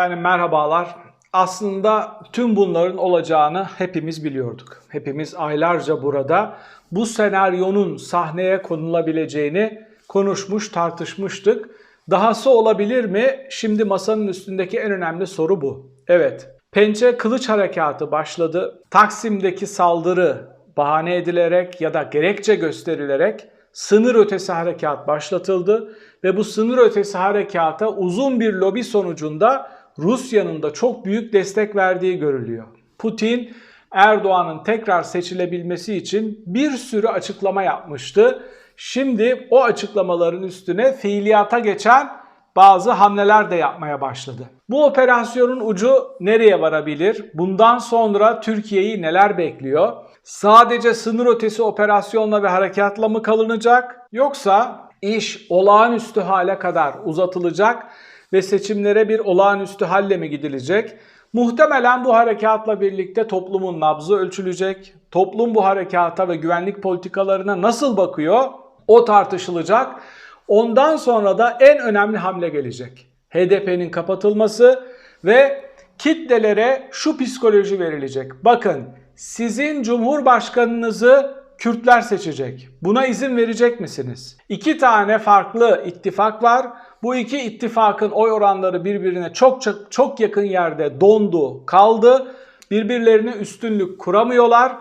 Yani merhabalar. Aslında tüm bunların olacağını hepimiz biliyorduk. Hepimiz aylarca burada bu senaryonun sahneye konulabileceğini konuşmuş, tartışmıştık. Dahası olabilir mi? Şimdi masanın üstündeki en önemli soru bu. Evet, Pençe Kılıç Harekatı başladı. Taksim'deki saldırı bahane edilerek ya da gerekçe gösterilerek sınır ötesi harekat başlatıldı ve bu sınır ötesi harekata uzun bir lobi sonucunda Rusya'nın da çok büyük destek verdiği görülüyor. Putin Erdoğan'ın tekrar seçilebilmesi için bir sürü açıklama yapmıştı. Şimdi o açıklamaların üstüne fiiliyata geçen bazı hamleler de yapmaya başladı. Bu operasyonun ucu nereye varabilir? Bundan sonra Türkiye'yi neler bekliyor? Sadece sınır ötesi operasyonla ve harekatla mı kalınacak? Yoksa iş olağanüstü hale kadar uzatılacak ve seçimlere bir olağanüstü halle mi gidilecek? Muhtemelen bu harekatla birlikte toplumun nabzı ölçülecek. Toplum bu harekata ve güvenlik politikalarına nasıl bakıyor? O tartışılacak. Ondan sonra da en önemli hamle gelecek. HDP'nin kapatılması ve kitlelere şu psikoloji verilecek. Bakın sizin cumhurbaşkanınızı Kürtler seçecek. Buna izin verecek misiniz? İki tane farklı ittifak var. Bu iki ittifakın oy oranları birbirine çok çok, çok yakın yerde dondu, kaldı. Birbirlerine üstünlük kuramıyorlar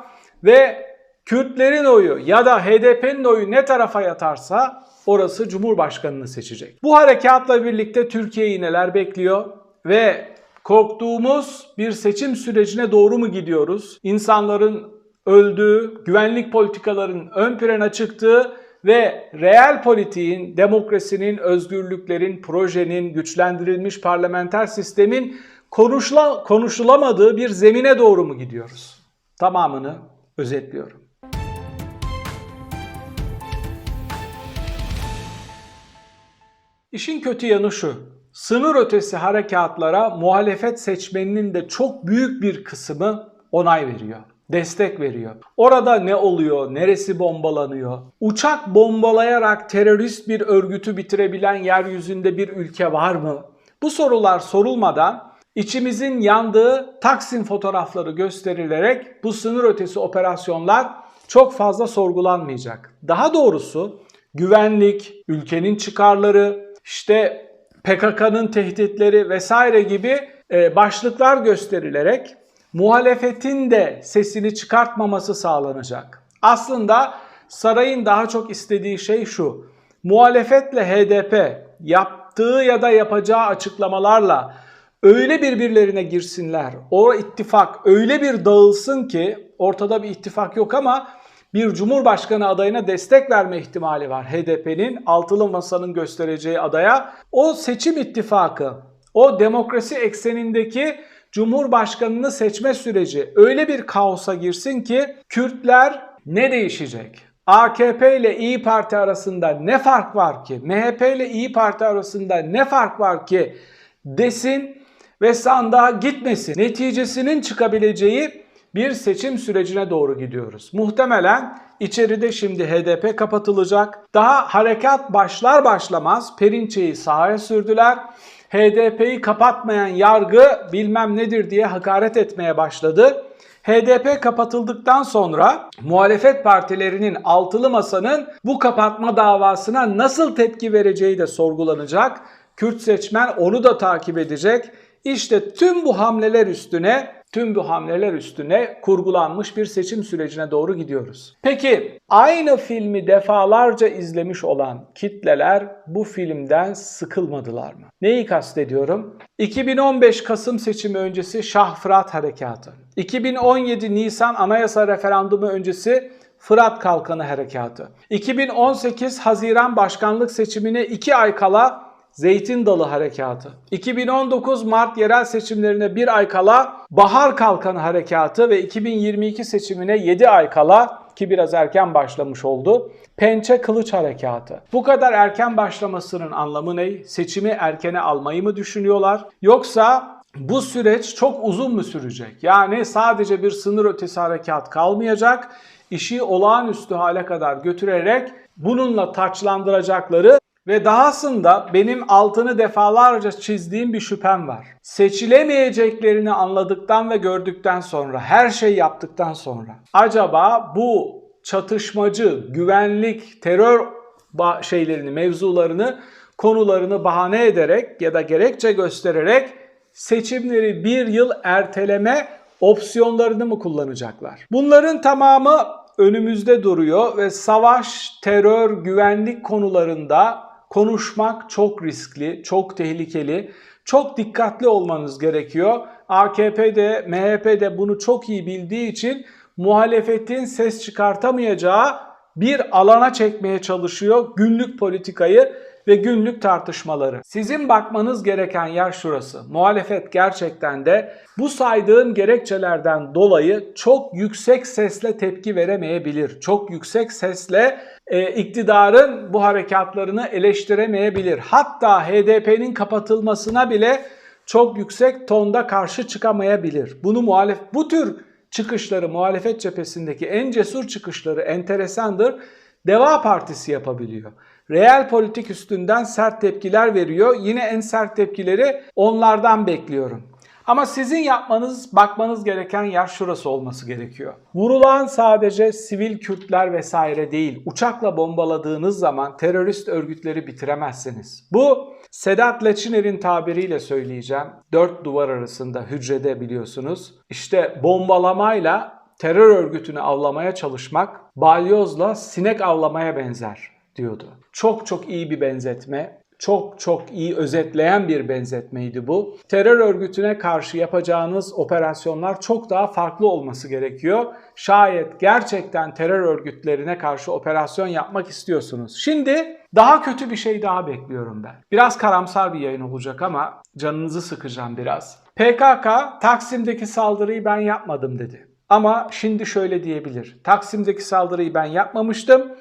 ve Kürtlerin oyu ya da HDP'nin oyu ne tarafa yatarsa orası Cumhurbaşkanını seçecek. Bu harekatla birlikte Türkiye'yi neler bekliyor ve korktuğumuz bir seçim sürecine doğru mu gidiyoruz? İnsanların öldüğü, güvenlik politikalarının ön plana çıktığı ve reel politiğin, demokrasinin, özgürlüklerin, projenin, güçlendirilmiş parlamenter sistemin konuşula, konuşulamadığı bir zemine doğru mu gidiyoruz? Tamamını özetliyorum. İşin kötü yanı şu. Sınır ötesi harekatlara muhalefet seçmeninin de çok büyük bir kısmı onay veriyor destek veriyor. Orada ne oluyor? Neresi bombalanıyor? Uçak bombalayarak terörist bir örgütü bitirebilen yeryüzünde bir ülke var mı? Bu sorular sorulmadan içimizin yandığı Taksim fotoğrafları gösterilerek bu sınır ötesi operasyonlar çok fazla sorgulanmayacak. Daha doğrusu güvenlik, ülkenin çıkarları, işte PKK'nın tehditleri vesaire gibi başlıklar gösterilerek muhalefetin de sesini çıkartmaması sağlanacak. Aslında sarayın daha çok istediği şey şu. Muhalefetle HDP yaptığı ya da yapacağı açıklamalarla öyle birbirlerine girsinler. O ittifak öyle bir dağılsın ki ortada bir ittifak yok ama bir cumhurbaşkanı adayına destek verme ihtimali var HDP'nin altılı masanın göstereceği adaya. O seçim ittifakı, o demokrasi eksenindeki Cumhurbaşkanını seçme süreci öyle bir kaosa girsin ki Kürtler ne değişecek? AKP ile İyi Parti arasında ne fark var ki? MHP ile İyi Parti arasında ne fark var ki? Desin ve sandığa gitmesin. Neticesinin çıkabileceği bir seçim sürecine doğru gidiyoruz. Muhtemelen içeride şimdi HDP kapatılacak. Daha harekat başlar başlamaz Perinçe'yi sahaya sürdüler. HDP'yi kapatmayan yargı bilmem nedir diye hakaret etmeye başladı. HDP kapatıldıktan sonra muhalefet partilerinin altılı masanın bu kapatma davasına nasıl tepki vereceği de sorgulanacak. Kürt seçmen onu da takip edecek. İşte tüm bu hamleler üstüne tüm bu hamleler üstüne kurgulanmış bir seçim sürecine doğru gidiyoruz. Peki aynı filmi defalarca izlemiş olan kitleler bu filmden sıkılmadılar mı? Neyi kastediyorum? 2015 Kasım seçimi öncesi Şah Fırat Harekatı. 2017 Nisan Anayasa Referandumu öncesi Fırat Kalkanı Harekatı. 2018 Haziran Başkanlık seçimine 2 ay kala Zeytin Dalı Harekatı. 2019 Mart yerel seçimlerine bir ay kala Bahar Kalkanı Harekatı ve 2022 seçimine 7 ay kala ki biraz erken başlamış oldu. Pençe Kılıç Harekatı. Bu kadar erken başlamasının anlamı ne? Seçimi erkene almayı mı düşünüyorlar? Yoksa bu süreç çok uzun mu sürecek? Yani sadece bir sınır ötesi harekat kalmayacak. İşi olağanüstü hale kadar götürerek bununla taçlandıracakları Ve dahasında benim altını defalarca çizdiğim bir şüphem var. Seçilemeyeceklerini anladıktan ve gördükten sonra, her şey yaptıktan sonra acaba bu çatışmacı, güvenlik, terör şeylerini, mevzularını, konularını bahane ederek ya da gerekçe göstererek seçimleri bir yıl erteleme opsiyonlarını mı kullanacaklar? Bunların tamamı önümüzde duruyor ve savaş, terör, güvenlik konularında konuşmak çok riskli, çok tehlikeli. Çok dikkatli olmanız gerekiyor. AKP'de, MHP'de bunu çok iyi bildiği için muhalefetin ses çıkartamayacağı bir alana çekmeye çalışıyor günlük politikayı ve günlük tartışmaları. Sizin bakmanız gereken yer şurası. Muhalefet gerçekten de bu saydığım gerekçelerden dolayı çok yüksek sesle tepki veremeyebilir. Çok yüksek sesle e, iktidarın bu harekatlarını eleştiremeyebilir. Hatta HDP'nin kapatılmasına bile çok yüksek tonda karşı çıkamayabilir. Bunu muhalef bu tür çıkışları muhalefet cephesindeki en cesur çıkışları enteresandır. Deva Partisi yapabiliyor. Reel politik üstünden sert tepkiler veriyor. Yine en sert tepkileri onlardan bekliyorum. Ama sizin yapmanız, bakmanız gereken yer şurası olması gerekiyor. Vurulan sadece sivil Kürtler vesaire değil. Uçakla bombaladığınız zaman terörist örgütleri bitiremezsiniz. Bu Sedat Leçiner'in tabiriyle söyleyeceğim. Dört duvar arasında hücrede biliyorsunuz. İşte bombalamayla terör örgütünü avlamaya çalışmak balyozla sinek avlamaya benzer diyordu. Çok çok iyi bir benzetme. Çok çok iyi özetleyen bir benzetmeydi bu. Terör örgütüne karşı yapacağınız operasyonlar çok daha farklı olması gerekiyor. Şayet gerçekten terör örgütlerine karşı operasyon yapmak istiyorsunuz. Şimdi daha kötü bir şey daha bekliyorum ben. Biraz karamsar bir yayın olacak ama canınızı sıkacağım biraz. PKK Taksim'deki saldırıyı ben yapmadım dedi. Ama şimdi şöyle diyebilir. Taksim'deki saldırıyı ben yapmamıştım.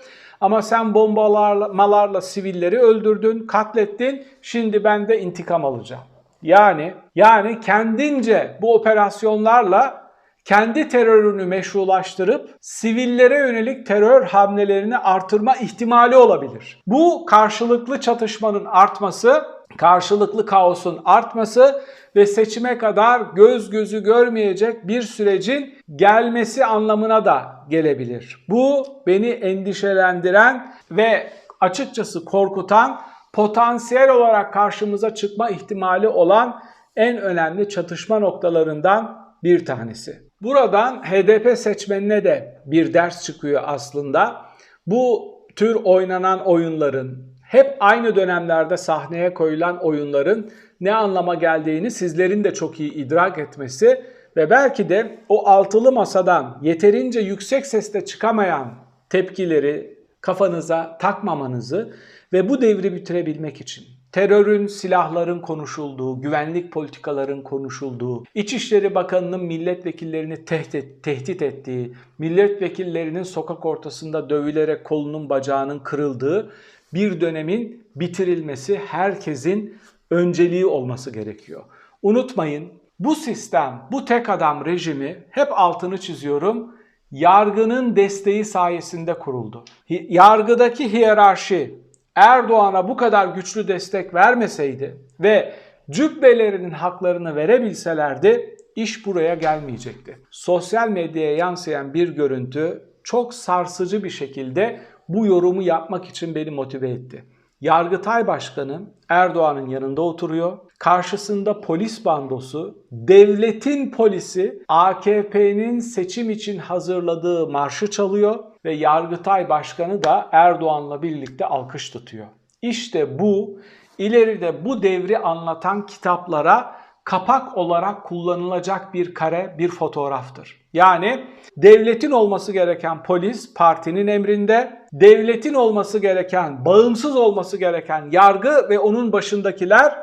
Ama sen bombalamalarla sivilleri öldürdün, katlettin. Şimdi ben de intikam alacağım. Yani yani kendince bu operasyonlarla kendi terörünü meşrulaştırıp sivillere yönelik terör hamlelerini artırma ihtimali olabilir. Bu karşılıklı çatışmanın artması, karşılıklı kaosun artması ve seçime kadar göz gözü görmeyecek bir sürecin gelmesi anlamına da gelebilir. Bu beni endişelendiren ve açıkçası korkutan, potansiyel olarak karşımıza çıkma ihtimali olan en önemli çatışma noktalarından bir tanesi. Buradan HDP seçmenine de bir ders çıkıyor aslında. Bu tür oynanan oyunların, hep aynı dönemlerde sahneye koyulan oyunların ne anlama geldiğini sizlerin de çok iyi idrak etmesi ve belki de o altılı masadan yeterince yüksek sesle çıkamayan tepkileri kafanıza takmamanızı ve bu devri bitirebilmek için terörün, silahların konuşulduğu, güvenlik politikaların konuşulduğu, İçişleri Bakanı'nın milletvekillerini tehdit, tehdit ettiği, milletvekillerinin sokak ortasında dövülerek kolunun bacağının kırıldığı bir dönemin bitirilmesi herkesin önceliği olması gerekiyor. Unutmayın bu sistem, bu tek adam rejimi hep altını çiziyorum yargının desteği sayesinde kuruldu. Yargıdaki hiyerarşi Erdoğan'a bu kadar güçlü destek vermeseydi ve cübbelerinin haklarını verebilselerdi iş buraya gelmeyecekti. Sosyal medyaya yansıyan bir görüntü çok sarsıcı bir şekilde bu yorumu yapmak için beni motive etti. Yargıtay Başkanı Erdoğan'ın yanında oturuyor. Karşısında polis bandosu, devletin polisi AKP'nin seçim için hazırladığı marşı çalıyor ve Yargıtay Başkanı da Erdoğan'la birlikte alkış tutuyor. İşte bu ileride bu devri anlatan kitaplara kapak olarak kullanılacak bir kare, bir fotoğraftır. Yani devletin olması gereken polis partinin emrinde, devletin olması gereken, bağımsız olması gereken yargı ve onun başındakiler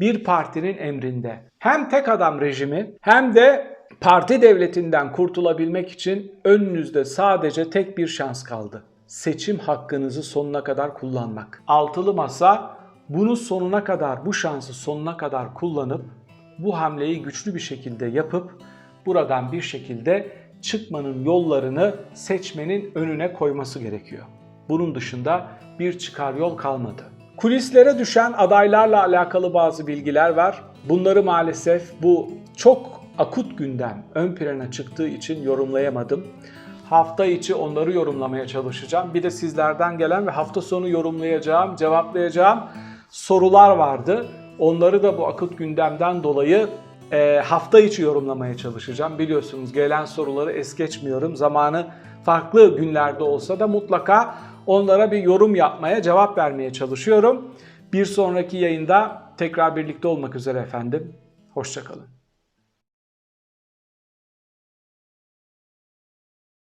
bir partinin emrinde. Hem tek adam rejimi hem de parti devletinden kurtulabilmek için önünüzde sadece tek bir şans kaldı. Seçim hakkınızı sonuna kadar kullanmak. Altılı masa bunu sonuna kadar, bu şansı sonuna kadar kullanıp bu hamleyi güçlü bir şekilde yapıp buradan bir şekilde çıkmanın yollarını seçmenin önüne koyması gerekiyor. Bunun dışında bir çıkar yol kalmadı. Kulislere düşen adaylarla alakalı bazı bilgiler var. Bunları maalesef bu çok akut gündem ön plana çıktığı için yorumlayamadım. Hafta içi onları yorumlamaya çalışacağım. Bir de sizlerden gelen ve hafta sonu yorumlayacağım, cevaplayacağım sorular vardı. Onları da bu akut gündemden dolayı e, hafta içi yorumlamaya çalışacağım. Biliyorsunuz gelen soruları es geçmiyorum. Zamanı farklı günlerde olsa da mutlaka onlara bir yorum yapmaya, cevap vermeye çalışıyorum. Bir sonraki yayında tekrar birlikte olmak üzere efendim. Hoşçakalın.